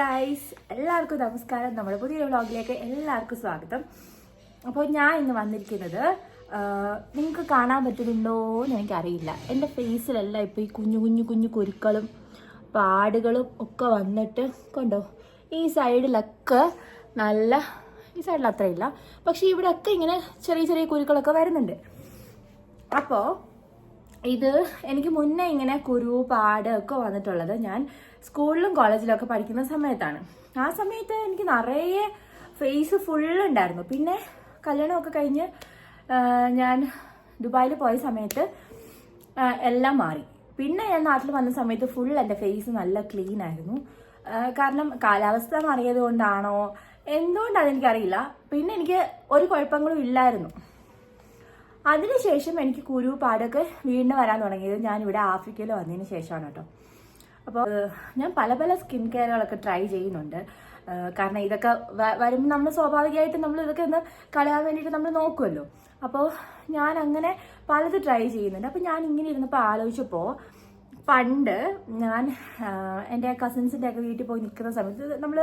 Guys എല്ലാവർക്കും നമസ്കാരം. നമ്മുടെ പുതിയ വ്ളോഗിലേക്ക് എല്ലാവർക്കും സ്വാഗതം. അപ്പോൾ ഞാൻ ഇന്ന് വന്നിരിക്കുന്നത് നിങ്ങൾക്ക് കാണാൻ പറ്റുന്നുണ്ടോ എന്ന് എനിക്കറിയില്ല. എന്റെ ഫേസിലെല്ലാം ഇപ്പോൾ ഈ കുഞ്ഞു കുഞ്ഞു കുഞ്ഞു കുരുക്കളും പാടുകളും ഒക്കെ വന്നിട്ട് കണ്ടോ ഈ സൈഡിലൊക്കെ നല്ല ഈ സൈഡിൽ അത്രയില്ല. പക്ഷേ ഇവിടെയൊക്കെ ഇങ്ങനെ ചെറിയ ചെറിയ കുരുക്കളൊക്കെ വരുന്നുണ്ട്. അപ്പോൾ ഇത് എനിക്ക് മുന്നേ ഇങ്ങനെ കുരു പാട് ഒക്കെ വന്നിട്ടുള്ളത് ഞാൻ സ്കൂളിലും കോളേജിലും ഒക്കെ പഠിക്കുന്ന സമയത്താണ്. ആ സമയത്ത് എനിക്ക് നിറയെ ഫേസ് ഫുള്ളുണ്ടായിരുന്നു പിന്നെ കല്യാണമൊക്കെ കഴിഞ്ഞ് ഞാൻ ദുബായിൽ പോയ സമയത്ത് എല്ലാം മാറി. പിന്നെ ഞാൻ നാട്ടിൽ വന്ന സമയത്ത് ഫുൾ എന്റെ ഫേസ് നല്ല ക്ലീൻ ആയിരുന്നു. കാരണം കാലാവസ്ഥ മാറിയത് കൊണ്ടാണോ എന്തുകൊണ്ടാണ് എനിക്കറിയില്ല. പിന്നെ എനിക്ക് ഒരു കുഴപ്പങ്ങളും ഇല്ലായിരുന്നു. അതിനുശേഷം എനിക്ക് കുരു പാടൊക്കെ വീണ്ടും വരാൻ തുടങ്ങിയത് ഞാൻ ഇവിടെ ആഫ്രിക്കയിൽ വന്നതിന് ശേഷമാണ് കേട്ടോ. അപ്പോൾ ഞാൻ പല പല സ്കിൻ കെയറുകളൊക്കെ ട്രൈ ചെയ്യുന്നുണ്ട്. കാരണം ഇതൊക്കെ വരുമ്പോൾ നമ്മൾ സ്വാഭാവികമായിട്ട് നമ്മൾ ഇതൊക്കെ ഒന്ന് കളയാൻ വേണ്ടിയിട്ട് നമ്മൾ നോക്കുമല്ലോ അപ്പോൾ ഞാൻ അങ്ങനെ പലത് ട്രൈ ചെയ്യുന്നുണ്ട്. അപ്പോൾ ഞാൻ ഇങ്ങനെ ഇരുന്നപ്പോൾ ആലോചിച്ചപ്പോൾ പണ്ട് ഞാൻ എന്റെ കസിൻസിന്റെ ഒക്കെ വീട്ടിൽ പോയി നിൽക്കുന്ന സമയത്ത് നമ്മൾ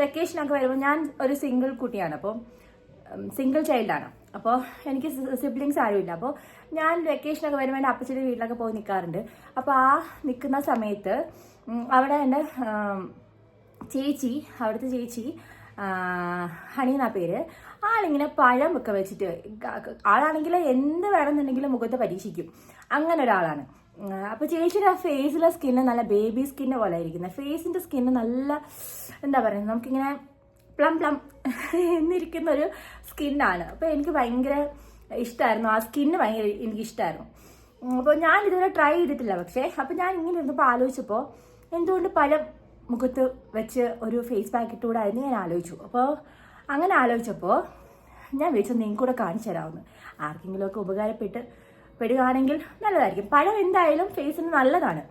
വെക്കേഷനൊക്കെ വരുമ്പോൾ ഞാൻ ഒരു സിംഗിൾ കുട്ടിയാണ്. അപ്പോൾ സിംഗിൾ ചൈൽഡാണ് അപ്പോൾ എനിക്ക് സിബ്ലിങ്സ് ആരുമില്ല. അപ്പോൾ ഞാൻ വെക്കേഷനൊക്കെ വരുമ്പോൾ എന്റെ അപ്പച്ചന്റെ വീട്ടിലൊക്കെ പോയി നിൽക്കാറുണ്ട് അപ്പോൾ ആ നിൽക്കുന്ന സമയത്ത് അവിടെ എന്റെ ചേച്ചി അവിടുത്തെ ചേച്ചി ഹണി എന്നാ പേര് ആളിങ്ങനെ പഴം ഒക്കെ വെച്ചിട്ട് ആളാണെങ്കിൽ എന്ത് വേണമെന്നുണ്ടെങ്കിലും മുഖത്ത് പരീക്ഷിക്കും. അങ്ങനെ ഒരാളാണ്. അപ്പോൾ അപ്പൊ ചേച്ചിയുടെ ആ ഫേസിലെ സ്കിന്ന് നല്ല ബേബി സ്കിന്നെ പോലെ ഇരിക്കുന്നത് ഫേസിന്റെ സ്കിന്ന് നല്ല എന്താ പറയുക നമുക്കിങ്ങനെ പ്ലം പ്ലം എന്നിരിക്കുന്ന ഒരു സ്കിന്നാണ്. അപ്പോൾ എനിക്ക് ഭയങ്കര ഇഷ്ടമായിരുന്നു ആ സ്കിന്ന് ഭയങ്കര എനിക്ക് ഇഷ്ടമായിരുന്നു അപ്പോൾ ഞാൻ ഇതുവരെ ട്രൈ ചെയ്തിട്ടില്ല പക്ഷേ അപ്പോൾ ഞാൻ ഇങ്ങനെ ഇരുന്നപ്പോൾ ആലോചിച്ചപ്പോൾ എന്തുകൊണ്ട് പല മുഖത്ത് വെച്ച് ഒരു ഫേസ് പാക്ക് ഇട്ടുകൂടായിരുന്നു ഞാൻ ആലോചിച്ചു. അപ്പോൾ അങ്ങനെ ആലോചിച്ചപ്പോൾ ഞാൻ വിളിച്ചു നിങ്ങൾക്ക് കൂടെ കാണിച്ചു തരാമെന്ന് ആർക്കെങ്കിലുമൊക്കെ ഉപകാരപ്പെട്ട് പെടുകയാണെങ്കിൽ നല്ലതായിരിക്കും. പഴം എന്തായാലും ഫേസിന് നല്ലതാണ്.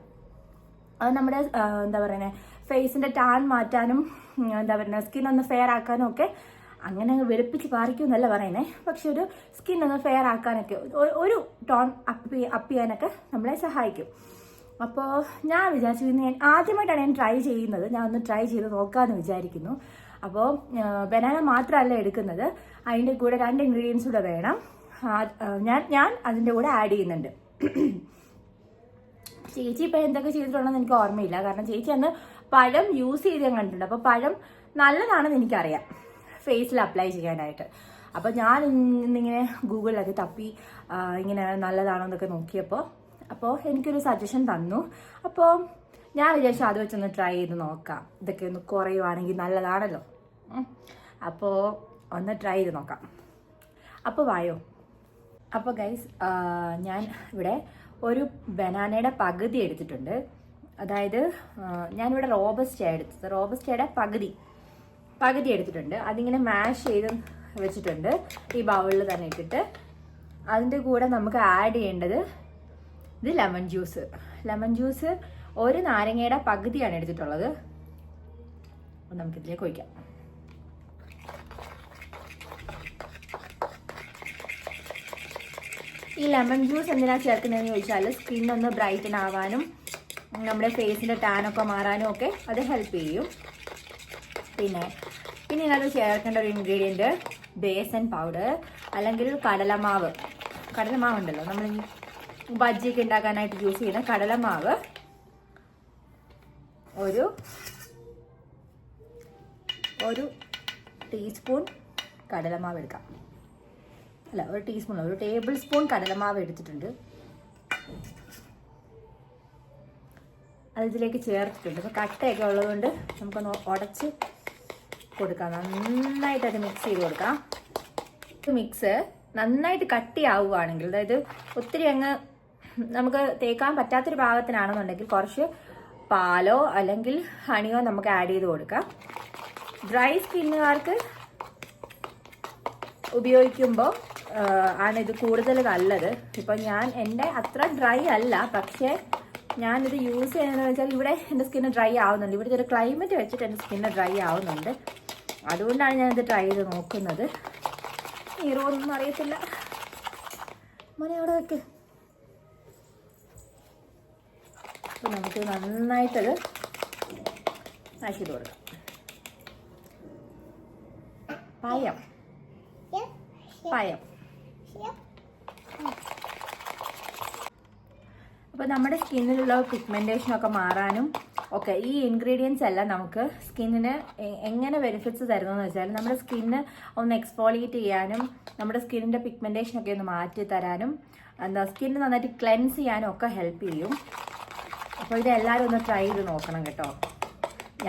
അത് നമ്മുടെ എന്താ പറയുന്നത് ഫേസിന്റെ ടാൻ മാറ്റാനും എന്താ പറയുക സ്കിൻ ഒന്ന് ഫെയർ ആക്കാനും ഒക്കെ അങ്ങനെ അങ്ങ് വെളുപ്പിച്ച് പാറിക്കും എന്നല്ല പറയുന്നേ. പക്ഷെ ഒരു സ്കിൻ ഒന്ന് ഫെയർ ആക്കാനൊക്കെ ഒരു ടോൺ അപ്പ് അപ്പ് ചെയ്യാനൊക്കെ നമ്മളെ സഹായിക്കും. അപ്പോൾ ഞാൻ വിചാരിച്ചു ഞാൻ ആദ്യമായിട്ടാണ് ഞാൻ ട്രൈ ചെയ്യുന്നത്. ഞാൻ ഒന്ന് ട്രൈ ചെയ്ത് നോക്കാമെന്ന് വിചാരിക്കുന്നു. അപ്പോൾ ബനാന മാത്രമല്ല എടുക്കുന്നത്. അതിന്റെ കൂടെ രണ്ട് ഇൻഗ്രീഡിയൻസ് കൂടെ വേണം. ഞാൻ ഞാൻ അതിന്റെ കൂടെ ആഡ് ചെയ്യുന്നുണ്ട്. ചേച്ചി ഇപ്പം എന്തൊക്കെ ചെയ്തിട്ടുണ്ടെന്ന് എനിക്ക് ഓർമ്മയില്ല. കാരണം ചേച്ചി അന്ന് പഴം യൂസ് ചെയ്ത് ഞാൻ കണ്ടിട്ടുണ്ട്. അപ്പൊ പഴം നല്ലതാണെന്ന് എനിക്കറിയാം. ഫേസിൽ അപ്ലൈ ചെയ്യാനായിട്ട്. അപ്പോൾ ഞാൻ ഇന്നിങ്ങനെ ഗൂഗിളിലൊക്കെ തപ്പി ഇങ്ങനെ നല്ലതാണോ എന്നൊക്കെ നോക്കിയപ്പോൾ അപ്പോൾ എനിക്കൊരു സജഷൻ തന്നു. അപ്പോൾ ഞാൻ വിചാരിച്ചു അത് വെച്ചൊന്ന് ട്രൈ ചെയ്ത് നോക്കാം. ഇതൊക്കെ ഒന്ന് കുറയുവാണെങ്കിൽ നല്ലതാണല്ലോ. അപ്പോൾ ഒന്ന് ട്രൈ ചെയ്ത് നോക്കാം. അപ്പോൾ വായോ. അപ്പോൾ ഗൈസ് ഞാൻ ഇവിടെ ഒരു ബനാനയുടെ പകുതി എടുത്തിട്ടുണ്ട്. അതായത് ഞാനിവിടെ റോബസ്റ്റയാണ് എടുത്തത്. റോബസ്റ്റയുടെ പകുതി. പകുതി എടുത്തിട്ടുണ്ട്. അതിങ്ങനെ മാഷ് ചെയ്ത് വെച്ചിട്ടുണ്ട്. ഈ ബൗളിൽ തന്നെ ഇട്ടിട്ട്. അതിന്റെ കൂടെ നമുക്ക് ആഡ് ചെയ്യേണ്ടത് ഇത് ലെമൺ ജ്യൂസ്. ലെമൺ ജ്യൂസ് ഒരു നാരങ്ങയുടെ പകുതിയാണ് എടുത്തിട്ടുള്ളത്. അപ്പം നമുക്കിതിലേക്ക് ഒഴിക്കാം. ഈ ലെമൺ ജ്യൂസ് എന്തിനാണ് ചേർക്കുന്നതെന്ന് ചോദിച്ചാൽ സ്കിൻ ഒന്ന് ബ്രൈറ്റൻ ആവാനും നമ്മുടെ ഫേസിന്റെ ടാൻ ഒക്കെ മാറാനും ഒക്കെ അത് ഹെൽപ്പ് ചെയ്യും. പിന്നെ പിന്നെ ഇതിനകത്ത് ചേർക്കേണ്ട ഒരു ഇൻഗ്രീഡിയന്റ് ബേസൻ പൗഡർ അല്ലെങ്കിൽ കടലമാവ്. കടലമാവ് ഉണ്ടല്ലോ നമ്മൾ ബജ്ജിയൊക്കെ ഉണ്ടാക്കാനായിട്ട് യൂസ് ചെയ്യുന്ന കടലമാവ്. ഒരു ഒരു ടീസ്പൂൺ കടലമാവ് എടുക്കാം. അല്ല ഒരു ടീസ്പൂൺ ഒരു ടേബിൾ സ്പൂൺ കടലമാവ് എടുത്തിട്ടുണ്ട്. അത് ഇതിലേക്ക് ചേർത്തിട്ടുണ്ട്. അപ്പോൾ കട്ടയൊക്കെ ഉള്ളതുകൊണ്ട് നമുക്കൊന്ന് ഉടച്ച് കൊടുക്കാം. നന്നായിട്ട് അത് മിക്സ് ചെയ്ത് കൊടുക്കാം. മിക്സ് നന്നായിട്ട് കട്ടിയാവുകയാണെങ്കിൽ അതായത് ഒത്തിരി അങ്ങ് നമുക്ക് തേക്കാൻ പറ്റാത്തൊരു ഭാഗത്തിനാണെന്നുണ്ടെങ്കിൽ കുറച്ച് പാലോ അല്ലെങ്കിൽ ഹണിയോ നമുക്ക് ആഡ് ചെയ്ത് കൊടുക്കാം. ഡ്രൈ സ്കിന്നുകാർക്ക് ഉപയോഗിക്കുമ്പോൾ ആണ് ഇത് കൂടുതൽ നല്ലത്. ഇപ്പം ഞാൻ എന്റെ അത്ര ഡ്രൈ അല്ല പക്ഷേ ഞാനിത് യൂസ് ചെയ്യുന്നത് വെച്ചാൽ ഇവിടെ എന്റെ സ്കിന്ന് ഡ്രൈ ആവുന്നുണ്ട്. ഇവിടുത്തെ ഒരു ക്ലൈമറ്റ് വെച്ചിട്ട് എന്റെ സ്കിന്ന് ഡ്രൈ ആവുന്നുണ്ട്. അതുകൊണ്ടാണ് ഞാനിത് ട്രൈ ചെയ്ത് നോക്കുന്നത്. നീറോന്നൊന്നും അറിയത്തില്ല. മോനെ അവിടെ വെക്ക്. അപ്പോൾ നമുക്ക് നന്നായിട്ടത് ആക്കിയിട്ട് കൊടുക്കാം. പായം. പായം. അപ്പോൾ നമ്മുടെ സ്കിന്നിലുള്ള പിഗ്മെന്റേഷനൊക്കെ മാറാനും ഒക്കെ ഈ ഇൻഗ്രീഡിയൻസ് എല്ലാം നമുക്ക് സ്കിന്നിന് എങ്ങനെ ബെനിഫിറ്റ്സ് തരുന്നതെന്ന് വെച്ചാൽ നമ്മുടെ സ്കിന്ന് ഒന്ന് എക്സ്പോളിയേറ്റ് ചെയ്യാനും നമ്മുടെ സ്കിന്നിന്റെ പിഗ്മെന്റേഷനൊക്കെ ഒന്ന് മാറ്റി തരാനും എന്താ സ്കിന്ന് നന്നായിട്ട് ക്ലെൻസ് ചെയ്യാനും ഒക്കെ ഹെൽപ്പ് ചെയ്യും. അപ്പോൾ ഇത് എല്ലാവരും ഒന്ന് ട്രൈ ചെയ്ത് നോക്കണം കേട്ടോ.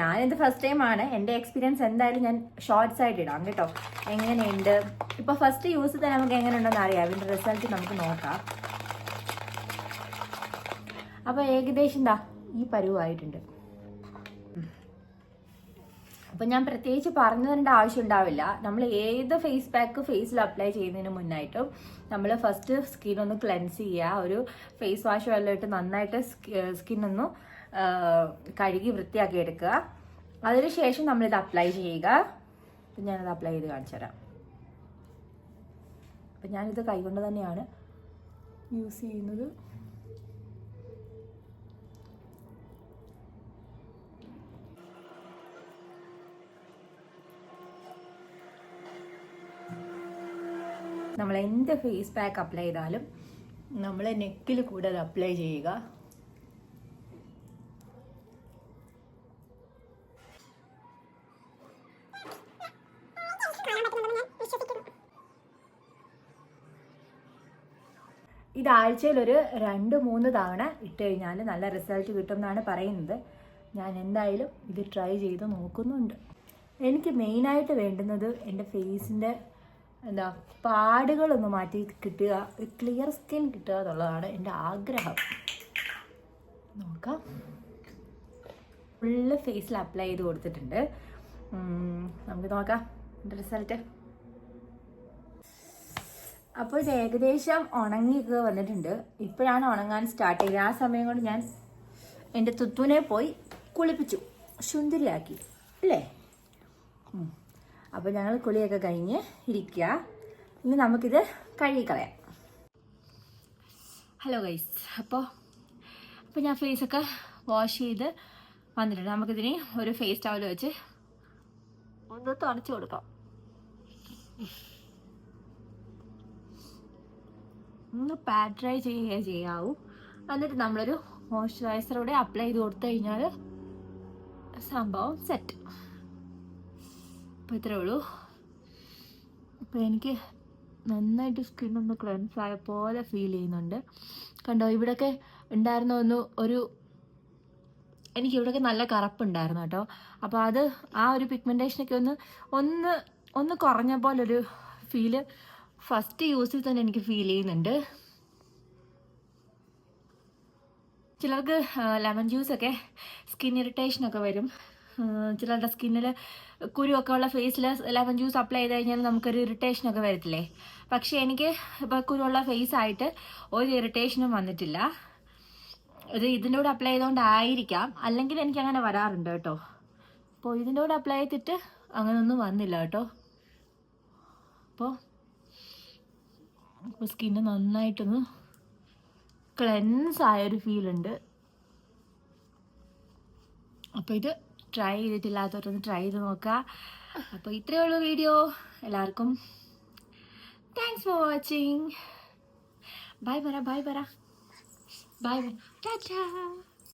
ഞാനിത് ഫസ്റ്റ് ടൈം ആണ്. എന്റെ എക്സ്പീരിയൻസ് എന്തായാലും ഞാൻ ഷോർട്സ് ആയിട്ട് ഇടാം കേട്ടോ. എങ്ങനെയുണ്ട്? ഇപ്പോൾ ഫസ്റ്റ് യൂസ് തന്നെ നമുക്ക് എങ്ങനെയുണ്ടെന്ന് അറിയാം. ഇതിന്റെ റിസൾട്ട് നമുക്ക് നോക്കാം. അപ്പോൾ ഏകദേശം എന്താ ഈ പരുവായിട്ടുണ്ട്. അപ്പം ഞാൻ പ്രത്യേകിച്ച് പറഞ്ഞു തരേണ്ട ആവശ്യം ഉണ്ടാവില്ല. നമ്മൾ ഏത് ഫേസ് പാക്ക് ഫേസിൽ അപ്ലൈ ചെയ്യുന്നതിന് മുന്നായിട്ടും നമ്മൾ ഫസ്റ്റ് സ്കിൻ ഒന്ന് ക്ലെൻസ് ചെയ്യുക. ഒരു ഫേസ് വാഷ് വെള്ളം ഇട്ട് നന്നായിട്ട് സ്കിൻ ഒന്ന് കഴുകി വൃത്തിയാക്കി എടുക്കുക. അതിനുശേഷം ഇത് അപ്ലൈ ചെയ്യുക. അപ്പം ഞാനത് അപ്ലൈ ചെയ്ത് കാണിച്ചു തരാം. അപ്പം ഞാനിത് കൈകൊണ്ട് തന്നെയാണ് യൂസ് ചെയ്യുന്നത്. നമ്മൾ എന്ത് ഫേസ് പാക്ക് അപ്ലൈ ചെയ്താലും നമ്മൾ നെക്കിൽ കൂടെ അത് അപ്ലൈ ചെയ്യുക. ഇത് ആഴ്ചയിൽ ഒരു രണ്ട് മൂന്ന് തവണ ഇട്ട് കഴിഞ്ഞാൽ നല്ല റിസൾട്ട് കിട്ടും എന്നാണ് പറയുന്നത്. ഞാൻ എന്തായാലും ഇത് ട്രൈ ചെയ്ത് നോക്കുന്നുണ്ട്. എനിക്ക് മെയിനായിട്ട് വേണ്ടുന്നത് എന്റെ ഫേസിന്റെ എന്താ പാടുകളൊന്ന് മാറ്റി കിട്ടുക ക്ലിയർ സ്കിൻ കിട്ടുക എന്നുള്ളതാണ് എന്റെ ആഗ്രഹം. നോക്കാം. ഫുള്ള് ഫേസിൽ അപ്ലൈ ചെയ്ത് കൊടുത്തിട്ടുണ്ട്. നമുക്ക് നോക്കാം. റിസൾട്ട് അപ്പോൾ ഇത് ഏകദേശം ഉണങ്ങിയൊക്കെ വന്നിട്ടുണ്ട്. ഇപ്പോഴാണ് ഉണങ്ങാൻ സ്റ്റാർട്ട് ചെയ്തത്. ആ സമയം കൊണ്ട് ഞാൻ എന്റെ തുത്തുവിനെ പോയി കുളിപ്പിച്ചു. ശുന്തിരിയാക്കി അല്ലേ. അപ്പോൾ ഞങ്ങൾ കുളിയൊക്കെ കഴിഞ്ഞ് ഇരിക്കുക ഇനി നമുക്കിത് കഴുകിക്കളയാം. ഹലോ ഗൈസ് അപ്പോൾ അപ്പോൾ ഞാൻ ഫേസൊക്കെ വാഷ് ചെയ്ത് വന്നിട്ടുണ്ട്. നമുക്കിതിന് ഒരു ഫേസ് ടവൽ വെച്ച് ഒന്ന് തുണച്ച് കൊടുക്കാം. ഒന്ന് പാഡ് ഡ്രൈ ചെയ്യുക ചെയ്യാവൂ. എന്നിട്ട് നമ്മളൊരു മോയ്സ്ചറൈസർ കൂടെ അപ്ലൈ ചെയ്ത് കൊടുത്തു കഴിഞ്ഞാൽ സംഭവം സെറ്റ് അപ്പോൾ ഇത്രേ ഉള്ളൂ. അപ്പോൾ എനിക്ക് നന്നായിട്ട് സ്കിൻ ഒന്ന് ക്ലെൻസ് ആയ പോലെ ഫീൽ ചെയ്യുന്നുണ്ട്. കണ്ടോ ഇവിടെയൊക്കെ ഉണ്ടായിരുന്ന ഒന്ന് ഒരു എനിക്ക് ഇവിടെയൊക്കെ നല്ല കറുപ്പുണ്ടായിരുന്നു കേട്ടോ. അപ്പോൾ അത് ആ ഒരു പിഗ്മെന്റേഷനൊക്കെ ഒന്ന് ഒന്ന് ഒന്ന് കുറഞ്ഞ പോലൊരു ഫീൽ ഫസ്റ്റ് യൂസിൽ തന്നെ എനിക്ക് ഫീൽ ചെയ്യുന്നുണ്ട്. ചിലർക്ക് ലെമൺ ജ്യൂസൊക്കെ സ്കിൻ ഇറിറ്റേഷനൊക്കെ വരും. ചിലരുടെ സ്കിന്നിൽ കുരുവൊക്കെ ഉള്ള ഫേസിൽ ലെമൺ ജ്യൂസ് അപ്ലൈ ചെയ്ത് കഴിഞ്ഞാൽ നമുക്കൊരു ഇറിറ്റേഷനൊക്കെ വരത്തില്ലേ? പക്ഷേ എനിക്ക് ഇപ്പോൾ കുരുവുള്ള ഫേസ് ആയിട്ട് ഒരു ഇറിറ്റേഷനും വന്നിട്ടില്ല. ഇത് ഇതിന്റെ കൂടെ അപ്ലൈ ചെയ്തുകൊണ്ടായിരിക്കാം അല്ലെങ്കിൽ എനിക്ക് അങ്ങനെ വരാറുണ്ട് കേട്ടോ. അപ്പോൾ ഇതിന്റെ കൂടെ അപ്ലൈ ചെയ്തിട്ട് അങ്ങനെ ഒന്നും വന്നില്ല കേട്ടോ. അപ്പോൾ അപ്പോൾ സ്കിന്ന് നന്നായിട്ടൊന്ന് ക്ലെൻസ് ആയൊരു ഫീലുണ്ട് അപ്പോൾ ഇത് ട്രൈ ചെയ്തിട്ടില്ലാത്തവരൊന്ന് ട്രൈ ചെയ്ത് നോക്കുക അപ്പോൾ ഇത്രയേ ഉള്ളൂ വീഡിയോ എല്ലാവർക്കും താങ്ക്സ് ഫോർ വാച്ചിങ് ബൈ പറ ബൈ പറ. Bye bye tata